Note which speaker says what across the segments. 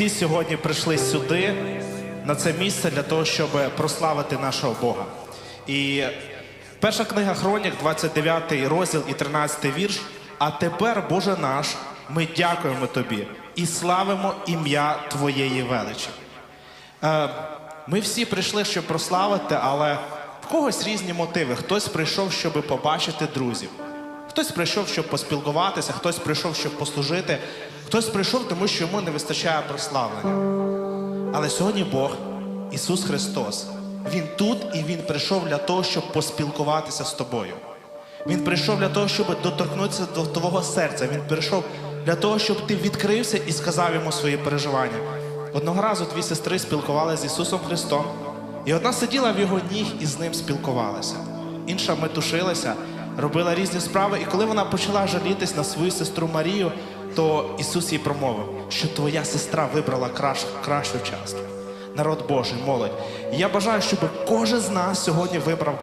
Speaker 1: всі сьогодні прийшли сюди, на це місце, для того, щоб прославити нашого Бога. І перша книга Хронік, 29 розділ і 13 вірш. А тепер, Боже наш, ми дякуємо Тобі і славимо ім'я Твоєї величі. Е, Ми всі прийшли, щоб прославити, але в когось різні мотиви. Хтось прийшов, щоб побачити друзів. Хтось прийшов, щоб поспілкуватися, хтось прийшов, щоб послужити, хтось прийшов, тому що йому не вистачає прославлення. Але сьогодні Бог, Ісус Христос, Він тут і Він прийшов для того, щоб поспілкуватися з тобою. Він прийшов для того, щоб доторкнутися до твого серця. Він прийшов для того, щоб ти відкрився і сказав йому свої переживання. Одного разу дві сестри спілкувалися з Ісусом Христом, і одна сиділа в його ніг і з ним спілкувалася. Інша метушилася, робила різні справи, і коли вона почала жалітись на свою сестру Марію, то Ісус їй промовив, що твоя сестра вибрала кращ, кращу частку. Народ Божий, молодь. І Я бажаю, щоб кожен з нас сьогодні вибрав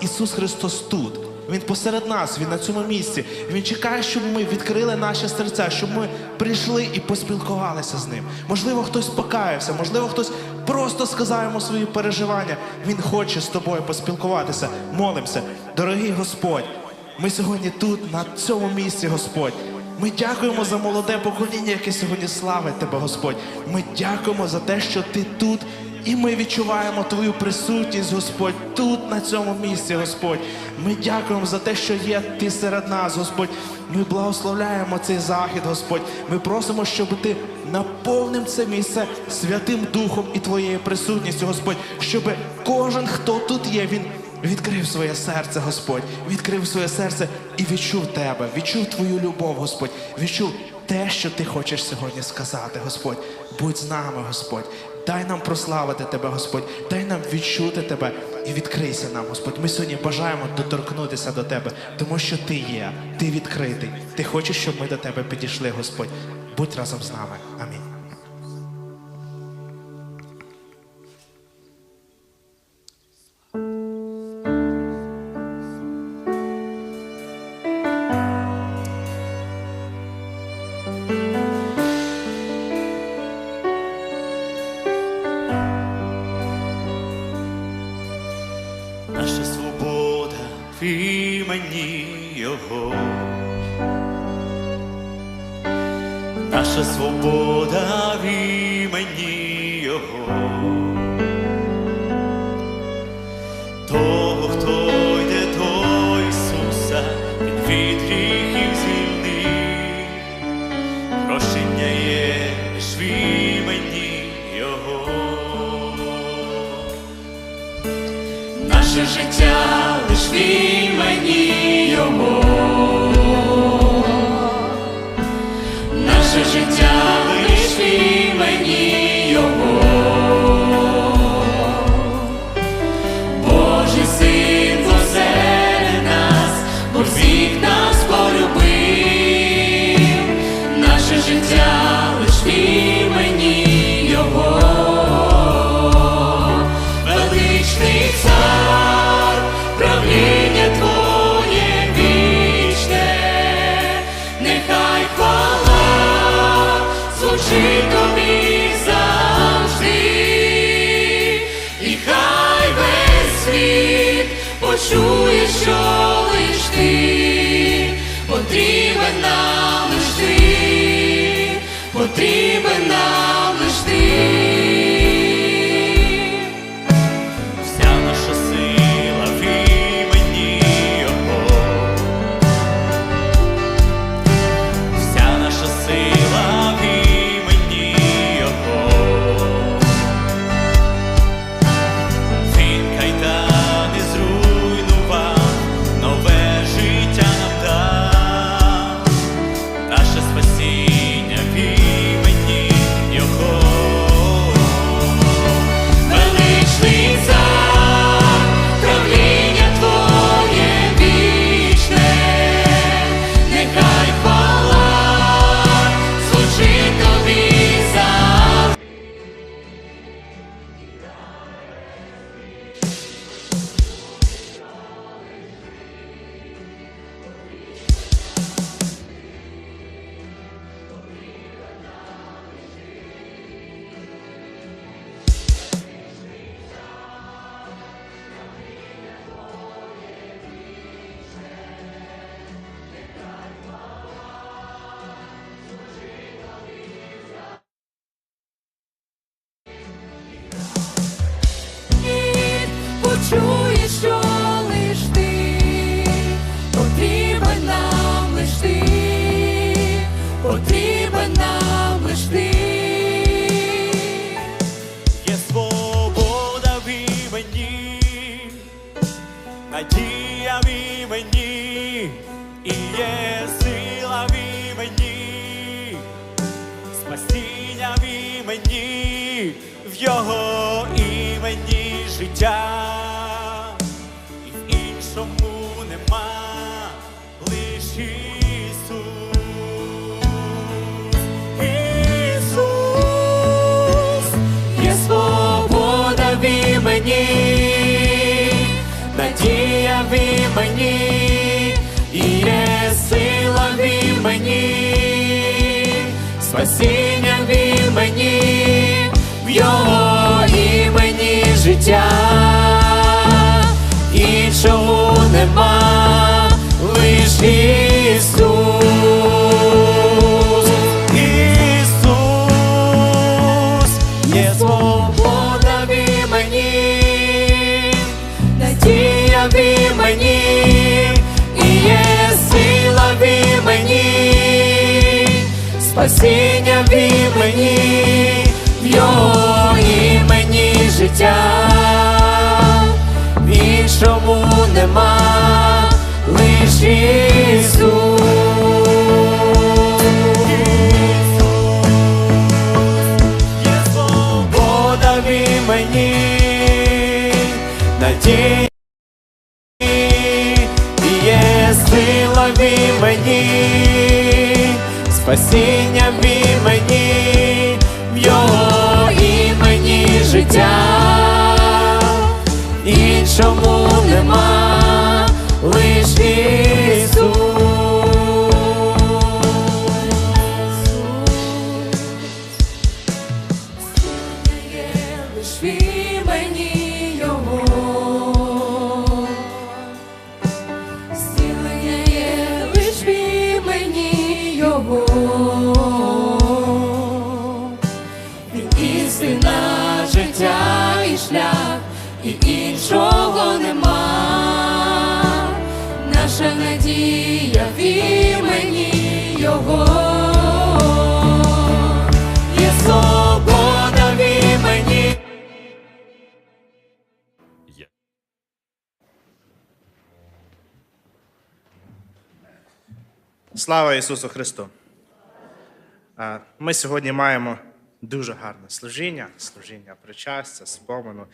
Speaker 1: Ісус Христос тут. Він посеред нас, Він на цьому місці. Він чекає, щоб ми відкрили наші серця, щоб ми прийшли і поспілкувалися з ним. Можливо, хтось покаявся, можливо, хтось просто сказав йому свої переживання. Він хоче з тобою поспілкуватися. Молимося. Дорогий Господь, ми сьогодні тут, на цьому місці, Господь. Ми дякуємо за молоде покоління, яке сьогодні славить тебе, Господь. Ми дякуємо за те, що ти тут. І ми відчуваємо Твою присутність, Господь, тут, на цьому місці, Господь. Ми дякуємо за те, що є Ти серед нас, Господь. Ми благословляємо цей захід, Господь. Ми просимо, щоб Ти наповнив це місце Святим Духом і Твоєю присутністю, Господь, щоб кожен, хто тут є, він відкрив своє серце, Господь, відкрив своє серце і відчув Тебе, відчув Твою любов, Господь, відчув те, що ти хочеш сьогодні сказати, Господь. Будь з нами, Господь. Дай нам прославити Тебе, Господь, дай нам відчути Тебе і відкрийся нам, Господь. Ми сьогодні бажаємо доторкнутися до Тебе, тому що Ти є, Ти відкритий. Ти хочеш, щоб ми до Тебе підійшли, Господь. Будь разом з нами.
Speaker 2: Наша свобода в імені Його. Того, хто йде до Ісуса, Він від гріхів звільнив. Прощення є лиш в імені Його.
Speaker 3: Наше життя Наше життя в в його
Speaker 2: імені життя, і в іншому нема лиш Ісус. Ісус,
Speaker 3: Є свобода в імені, надія в імені, і є сила в імені, спасіння в імені, в його імені життя, життя, в нема, лиш лиш
Speaker 1: Слава Ісусу Христу! Ми сьогодні маємо дуже гарне служіння, служіння причастя, спомену.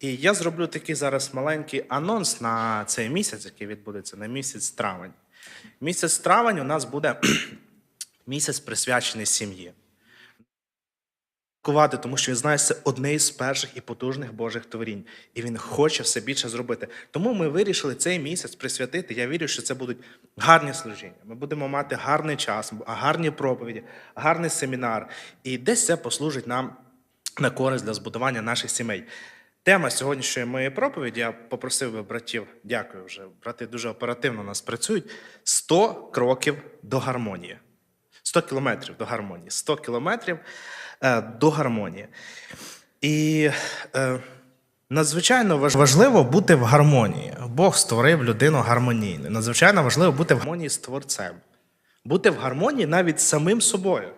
Speaker 1: І я зроблю такий зараз маленький анонс на цей місяць, який відбудеться на місяць травень. Місяць травень у нас буде місяць присвячений сім'ї. Кувати, тому що він знає, це одне із перших і потужних Божих творінь, і він хоче все більше зробити. Тому ми вирішили цей місяць присвятити. Я вірю, що це будуть гарні служіння. Ми будемо мати гарний час, гарні проповіді, гарний семінар. І десь це послужить нам на користь для збудування наших сімей. Тема сьогоднішньої моєї проповіді, я попросив би братів, дякую вже. Брати дуже оперативно у нас працюють. 100 кроків до гармонії. 100 кілометрів до гармонії. 100 кілометрів до гармонії. І е, надзвичайно важливо бути в гармонії. Бог створив людину гармонійною. Надзвичайно важливо бути в гармонії з Творцем. Бути в гармонії навіть з самим собою.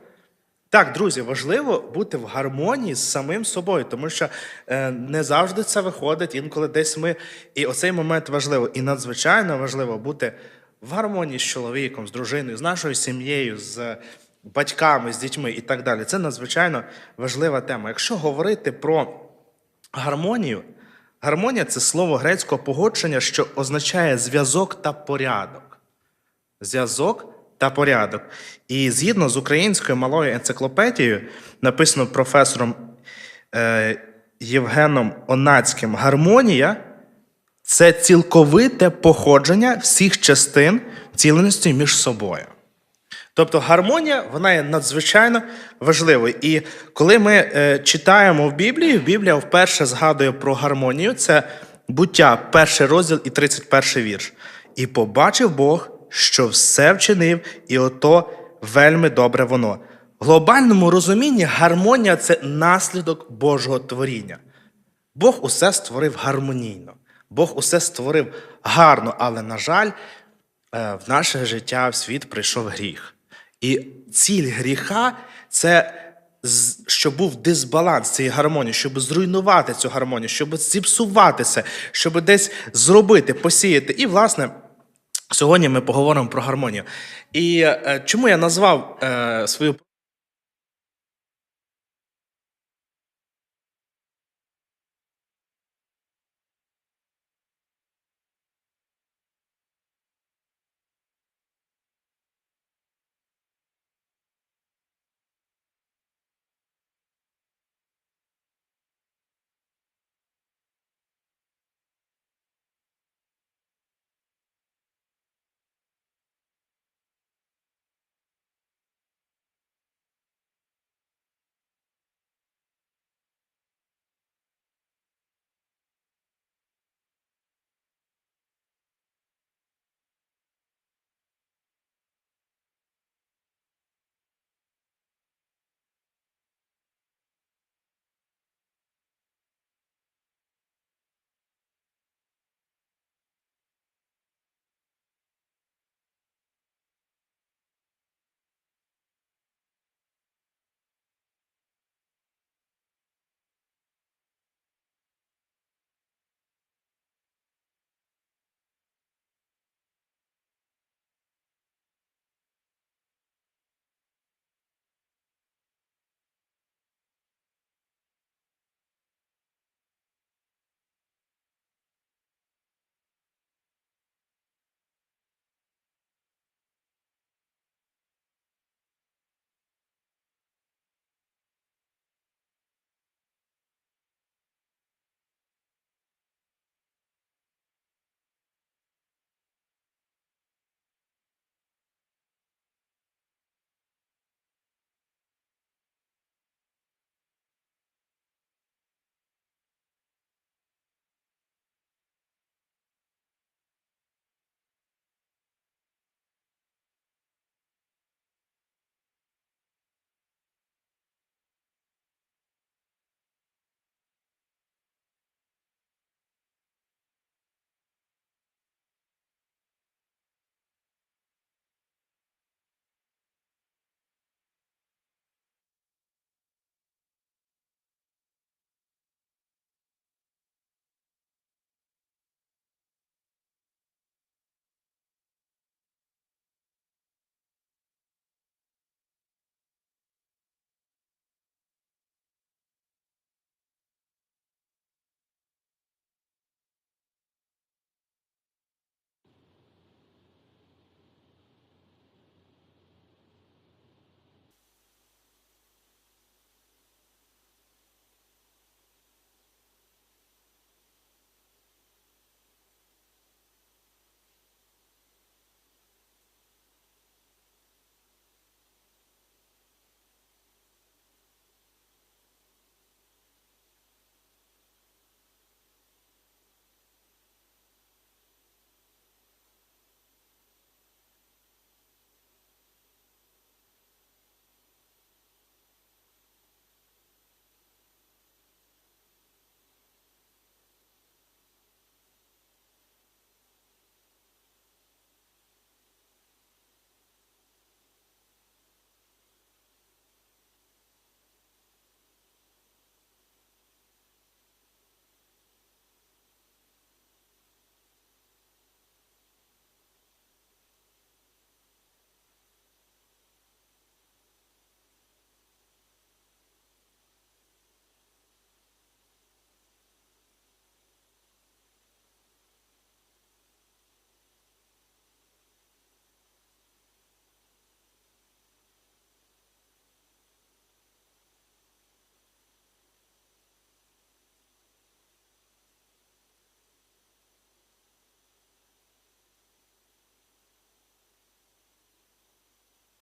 Speaker 1: Так, друзі, важливо бути в гармонії з самим собою, тому що е, не завжди це виходить, інколи десь ми. І оцей момент важливо. І надзвичайно важливо бути в гармонії з чоловіком, з дружиною, з нашою сім'єю, з батьками, з дітьми і так далі. Це надзвичайно важлива тема. Якщо говорити про гармонію, гармонія це слово грецького погодження, що означає зв'язок та порядок зв'язок та порядок. І згідно з українською малою енциклопедією, написано професором е, Євгеном Онацьким, гармонія це цілковите походження всіх частин ціленості між собою. Тобто гармонія вона є надзвичайно важливою. І коли ми е, читаємо в Біблії, Біблія вперше згадує про гармонію. Це буття, перший розділ і 31 вірш. І побачив Бог, що все вчинив, і ото вельми добре воно. В глобальному розумінні гармонія це наслідок Божого творіння. Бог усе створив гармонійно. Бог усе створив гарно, але, на жаль, е, в наше життя, в світ прийшов гріх. І ціль гріха це щоб був дисбаланс цієї гармонії, щоб зруйнувати цю гармонію, щоб зіпсувати це, щоб десь зробити, посіяти. І, власне, сьогодні ми поговоримо про гармонію. І е, чому я назвав е, свою